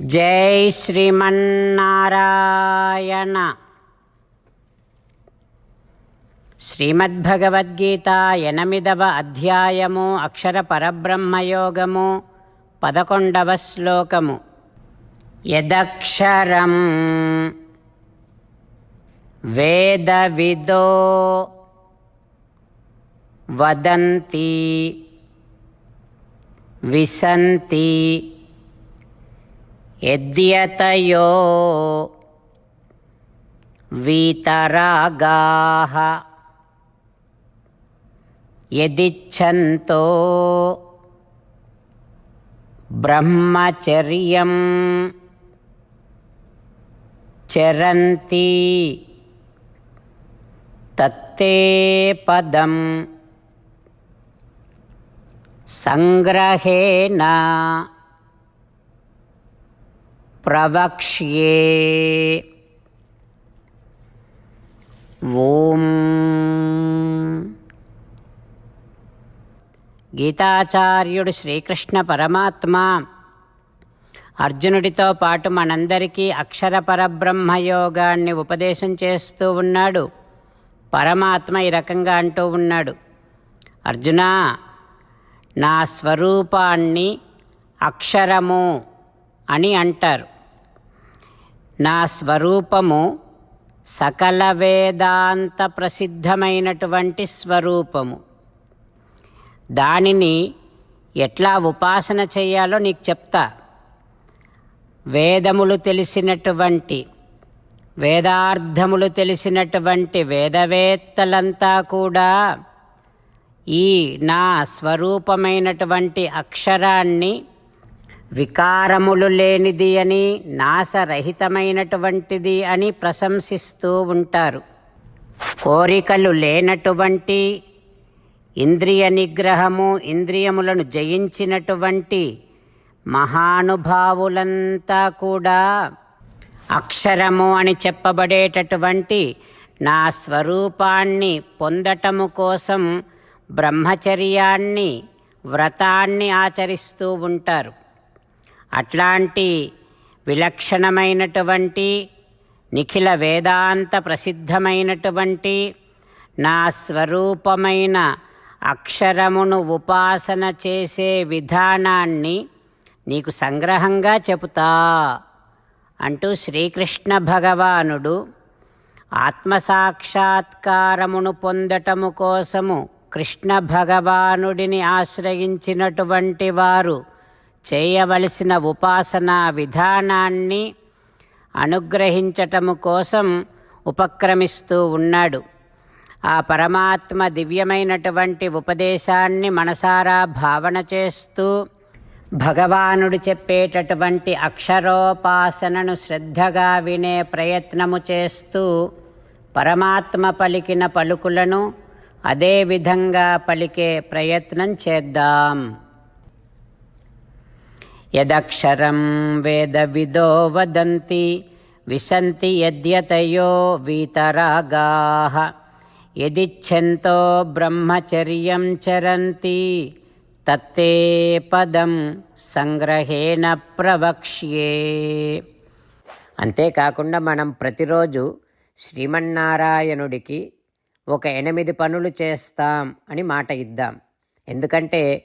జై శ్రీమన్నారాయణ. శ్రీమద్భగవద్గీత ఎనిమిదవ అధ్యాయము అక్షర పరబ్రహ్మయోగము పదకొండవ శ్లోకము. యదక్షరం వేదవిదో వదంతి విసంతి యద్యతయో వీతరాగాः యదిచ్ఛంతో బ్రహ్మచర్యం చరంతి తత్తే పదం సంగ్రహేణ ప్రవక్ష్యే. ఓం. గీతాచార్యుడు శ్రీకృష్ణ పరమాత్మ అర్జునుడితో పాటు మనందరికీ అక్షర పరబ్రహ్మయోగాన్ని ఉపదేశం చేస్తూ ఉన్నాడు. పరమాత్మ ఈ రకంగా అంటూ ఉన్నాడు. అర్జున నా స్వరూపాన్ని అక్షరము అని అంటారు. నా స్వరూపము సకల వేదాంత ప్రసిద్ధమైనటువంటి స్వరూపము. దానిని ఎట్లా ఉపాసన చేయాలో నీకు చెప్తా. వేదములు తెలిసినటువంటి వేదార్థములు తెలిసినటువంటి వేదవేత్తలంతా కూడా ఈ నా స్వరూపమైనటువంటి అక్షరాన్ని వికారములు లేనిది అని నాశరహితమైనటువంటిది అని ప్రశంసిస్తూ ఉంటారు. కోరికలు లేనటువంటి ఇంద్రియ నిగ్రహము ఇంద్రియములను జయించినటువంటి మహానుభావులంతా కూడా అక్షరము అని చెప్పబడేటటువంటి నా స్వరూపాన్ని పొందటము కోసం బ్రహ్మచర్యాన్ని వ్రతాన్ని ఆచరిస్తూ ఉంటారు. అట్లాంటి విలక్షణమైనటువంటి నిఖిల వేదాంత ప్రసిద్ధమైనటువంటి నా స్వరూపమైన అక్షరమును ఉపాసన చేసే విధానాన్ని నీకు సంగ్రహంగా చెబుతా అంటూ శ్రీకృష్ణ భగవానుడు ఆత్మసాక్షాత్కారమును పొందటము కోసము కృష్ణ భగవానుడిని ఆశ్రయించినటువంటి వారు చేయవలసిన ఉపాసనా విధానాన్ని అనుగ్రహించటము కోసం ఉపక్రమిస్తూ ఉన్నాడు. ఆ పరమాత్మ దివ్యమైనటువంటి ఉపదేశాన్ని మనసారా భావన చేస్తూ భగవానుడు చెప్పేటటువంటి అక్షరోపాసనను శ్రద్ధగా వినే ప్రయత్నము చేస్తూ పరమాత్మ పలికిన పలుకులను అదే విధంగా పలికే ప్రయత్నం చేద్దాం. యదక్షరం వేదవిదో వదంతి విశంతి యద్యతయో వీతరాగాः. యదిచ్ఛంతో బ్రహ్మచర్యం చరంతి తత్తే పదం సంగ్రహేణ ప్రవక్ష్యే. అంతేకాకుండా మనం ప్రతిరోజు శ్రీమన్నారాయణుడికి ఒక ఎనిమిది పనులు చేస్తాం అని మాట ఇద్దాం. ఎందుకంటే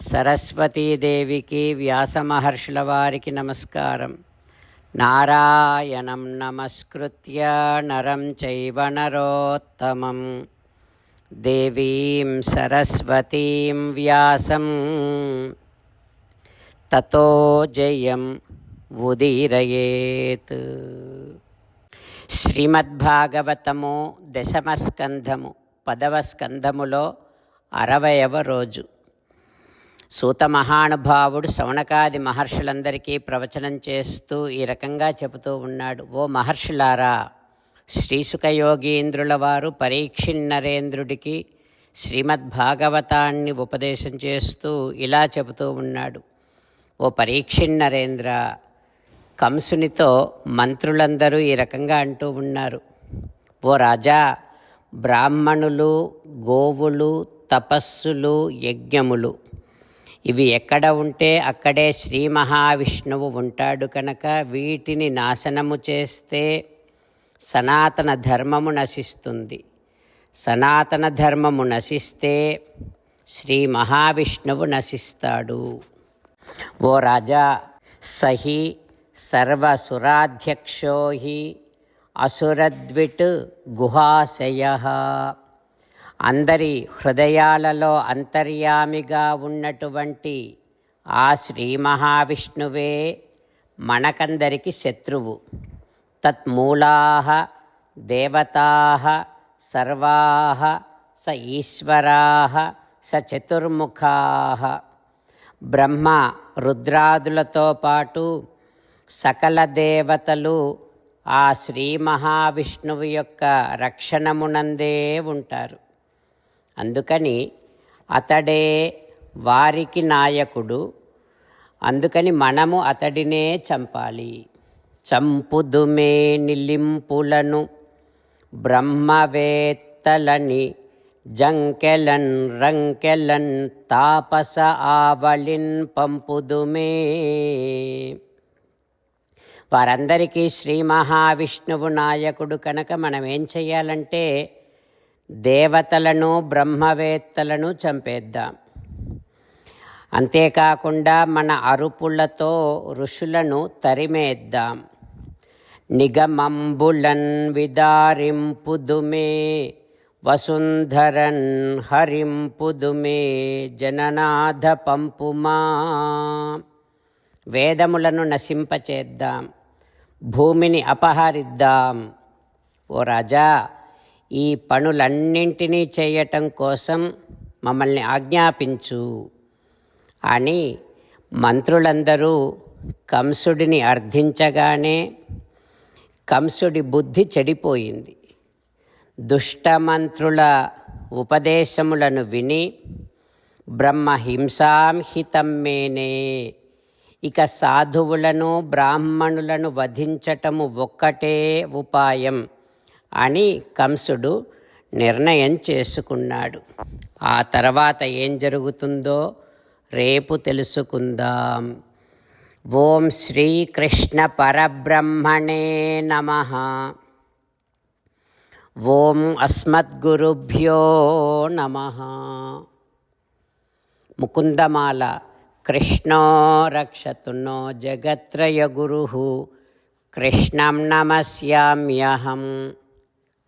సరస్వతీదేవికి వ్యాసమహర్షుల వారికి నమస్కారం. నారాయణం నమస్కృత్య నరం చైవ నరోత్తమం. దేవీం సరస్వతీం వ్యాసం. తతో జయం ఉదీరయేత్. శ్రీమద్భాగవతము దశమస్కంధము పదవ స్కంధములో అరవయవ రోజు. సూత మహానుభావుడు శవణకాది మహర్షులందరికీ ప్రవచనం చేస్తూ ఈ రకంగా చెబుతూ ఉన్నాడు. ఓ మహర్షులారా శ్రీసుఖయోగీంద్రుల వారు పరీక్షిన్నరేంద్రుడికి శ్రీమద్భాగవతాన్ని ఉపదేశం చేస్తూ ఇలా చెబుతూ ఉన్నాడు. ఓ పరీక్షిన్నరేంద్ర కంసునితో మంత్రులందరూ ఈ రకంగా అంటూ ఉన్నారు. ఓ రాజా బ్రాహ్మణులు గోవులు తపస్సులు యజ్ఞములు ఇవి ఎక్కడ ఉంటే అక్కడే శ్రీ మహావిష్ణువు ఉంటాడు కనుక వీటిని నాశనము చేస్తే సనాతన ధర్మము నశిస్తుంది. సనాతన ధర్మము నశిస్తే శ్రీ మహావిష్ణువు నశిస్తాడు. ఓ రాజా సహి సర్వసురాధ్యక్షో హి అసురద్విట్ గుహాశయ. అందరి హృదయాలలో అంతర్యామిగా ఉన్నటువంటి ఆ శ్రీ మహావిష్ణువే మనకందరికి శత్రువు. తత్మూలా దేవతా సర్వా స ఈశ్వరాः స చతుర్ముఖా. బ్రహ్మ రుద్రాదులతో పాటు సకల దేవతలు ఆ శ్రీ మహావిష్ణువు యొక్క రక్షణమునందే ఉంటారు. అందుకని అతడే వారికి నాయకుడు అందుకని మనము అతడినే చంపాలి. చంపుదుమే నిలింపులను బ్రహ్మవేత్తలని జంకెలన్ రంకెలన్ తాపస ఆవళిన్ పంపుదుమే. వారందరికీ శ్రీ మహావిష్ణువు నాయకుడు కనుక మనం ఏం చెయ్యాలంటే దేవతలను బ్రహ్మవేత్తలను చంపేద్దాం. అంతేకాకుండా మన అరుపులతో ఋషులను తరిమేద్దాం. నిగమంబులన్ విదారింపుదుమే వసుంధరన్ హరింపుదుమే జననాథ పంపుమా. వేదములను నశింపచేద్దాం. భూమిని అపహరిద్దాం. ఓ రాజా ఈ పనులన్నింటినీ చేయటం కోసం మమ్మల్ని ఆజ్ఞాపించు. అని మంత్రులందరూ కంసుడిని అర్థించగానే కంసుడి బుద్ధి చెడిపోయింది. దుష్టమంత్రుల ఉపదేశములను విని బ్రహ్మహింసాంహితం మేనే. ఇక సాధువులను బ్రాహ్మణులను వధించటము ఒక్కటే ఉపాయం. అని కంసుడు నిర్ణయం చేసుకున్నాడు. ఆ తర్వాత ఏం జరుగుతుందో రేపు తెలుసుకుందాం. ఓం శ్రీకృష్ణ పరబ్రహ్మణే నమ. ఓం అస్మద్గురుభ్యో నమ. ముకుందమాల కృష్ణో రక్షతునో జగత్రయ గురు. కృష్ణం నమస్యామ్యహం.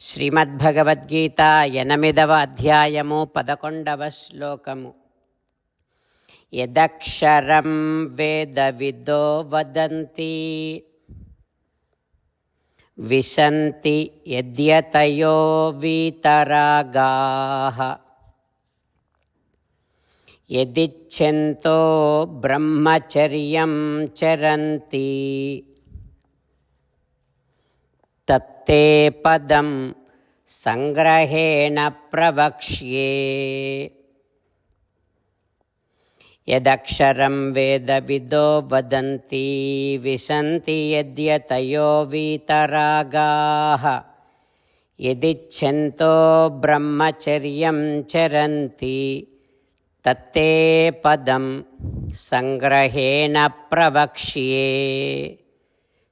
శ్రీమద్భగవద్గీత ఎనిమిదవ అధ్యాయము పదకొండవ శ్లోకము. యదక్షరం వేద విదో వదంతి. విశంతి యద్యతయో వీతరాగా. యదిచ్ఛంతో బ్రహ్మచర్యం చరంతి. తత్తే పదం సంగ్రహేణ ప్రవక్ష్యే యదక్షరం వేదవిదో వదంతి విశంతి యద్యతయో వీతరాగాः యదిచ్ఛంతో బ్రహ్మచర్యం చరంతి తత్తే పదం సంగ్రహేణ ప్రవక్ష్యే